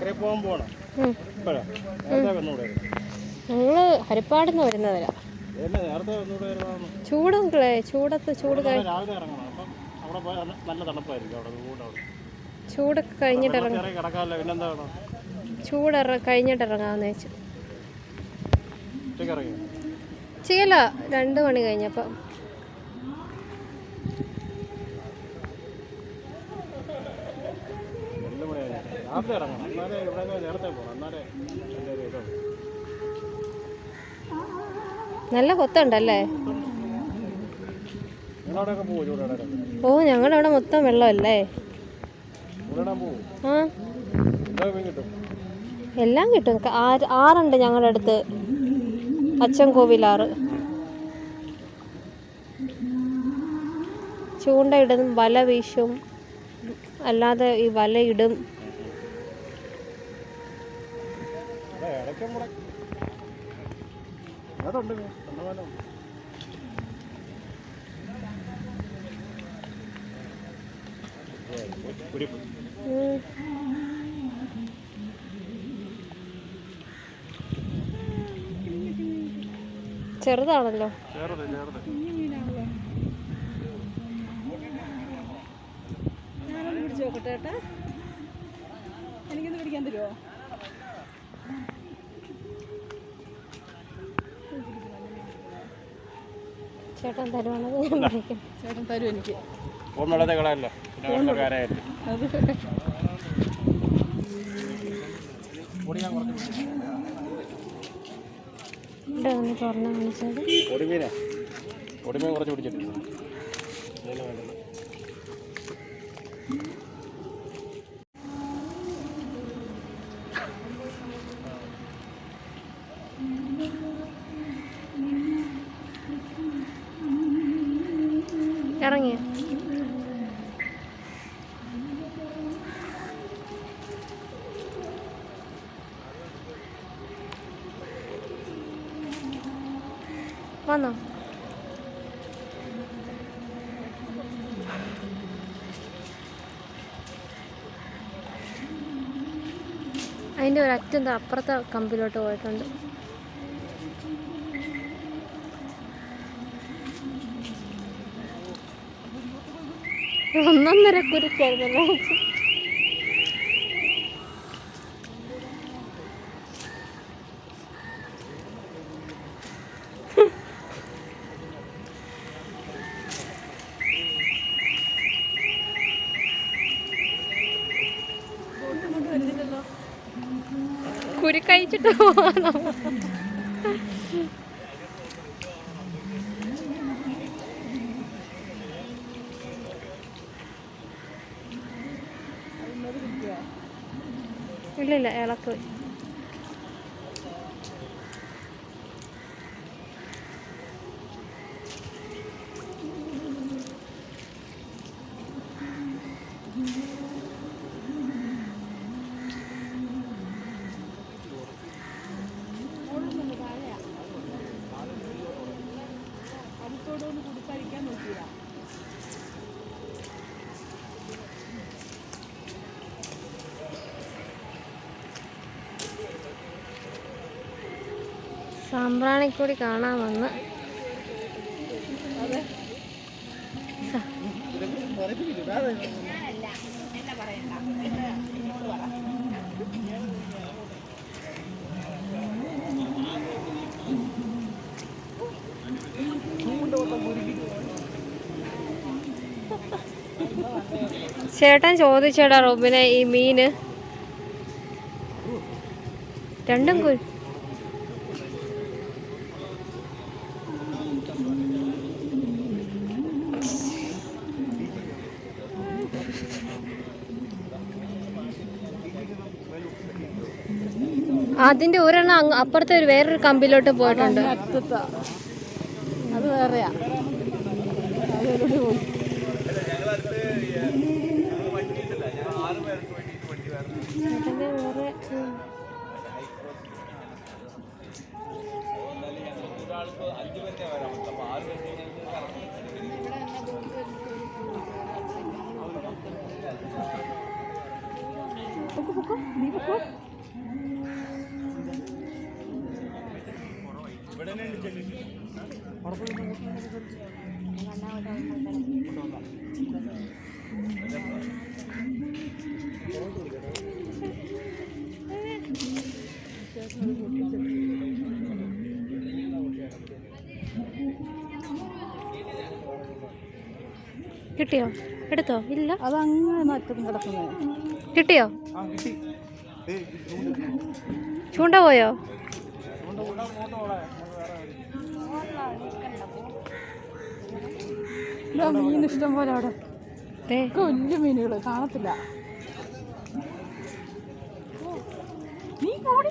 അക്കരെ പോകാൻ പോകണം ഞങ്ങൾ ഹരിപ്പാടുന്ന് ക്ലേ- ചൂടത്ത് ചൂട് ചൂട് കഴിഞ്ഞിട്ട് ഇറങ്ങാം. ചൂട് കഴിഞ്ഞിട്ട് ഇറങ്ങാമെന്ന് വെച്ചു. ഉച്ചയ്ക്ക് ഇറങ്ങി ചെയ്യല രണ്ട് മണി കഴിഞ്ഞപ്പം രണ്ട് രാത്രി ഇറങ്ങണം. എന്നാലേ ഇവിടെ നേരത്തെ പോകണം എന്നാലേ എന്റെ ഒരു ഇതുള്ളൂ നല്ല കൊത്തുണ്ടല്ലേ? ഓ ഞങ്ങളുടെ അവിടെ മൊത്തം വെള്ളമല്ലേ? ആ. എല്ലാം കിട്ടും. ആറ് ആറുണ്ട് ഞങ്ങളുടെ അടുത്ത്. അച്ഛൻ ചൂണ്ട ചൂണ്ടയിടും വല വീശും. അല്ലാതെ ഈ വല കൂടെ അതുണ്ട് മീൻ. ചെറുതാണല്ലോ. ഞാനൊന്ന് പിടിച്ചു നോക്കട്ടെ ഏട്ടാ. എനിക്കൊന്ന് പിടിക്കാൻ തരുമോ ചേട്ടൻ തരുവാണെങ്കിൽ ഞാൻ വിളിക്കാം. ചേട്ടൻ തരും എനിക്ക്. വെള്ളത്തെ കളയല്ലോ ഇവിടെ ഒന്ന് തുറന്ന് കാണിച്ചത്. പൊടിമീനെ? പൊടിമീൻ കുറച്ച് പിടിച്ചിട്ടുണ്ട്. ഇറങ്ങിയ. വന്നോ. അതിന്റെ ഒരു അറ്റം അപ്പുറത്തെ കമ്പിലോട്ട് പോയിട്ടുണ്ട്. ഒന്നൊന്നര കുരുക്കായിരുന്നല്ലോ കുരുക്കഴിച്ചിട്ട് പോവാന്നോ ഇല്ലില്ല ഇളക്ക്. അടുത്തോടൊന്ന് കുടിപ്പഴിക്കാൻ സാമ്പ്രാണിക്കൂടി കാണാൻ വന്ന്. ചേട്ടൻ ചോദിച്ചേടാ റോബിനെ ഈ മീന്. രണ്ടും കുരു അതിന്റെ ഒരെണ്ണം അപ്പുറത്തെ ഒരു വേറൊരു കമ്പിലോട്ട് പോയിട്ടുണ്ട്. അത് വേറെയാ പൊക്കോ നീ പൊക്കോ കിട്ടിയോ? എടുത്തോ? ഇല്ല. അതങ്ങനെ മാറ്റം കിടക്കുന്നത് കിട്ടിയോ ചൂണ്ട പോയോ. മോളെ മീൻ ഇഷ്ടം പോലെ അവിടെ. വലിയ മീനുകൾ കാണത്തില്ല. നീ ഓടി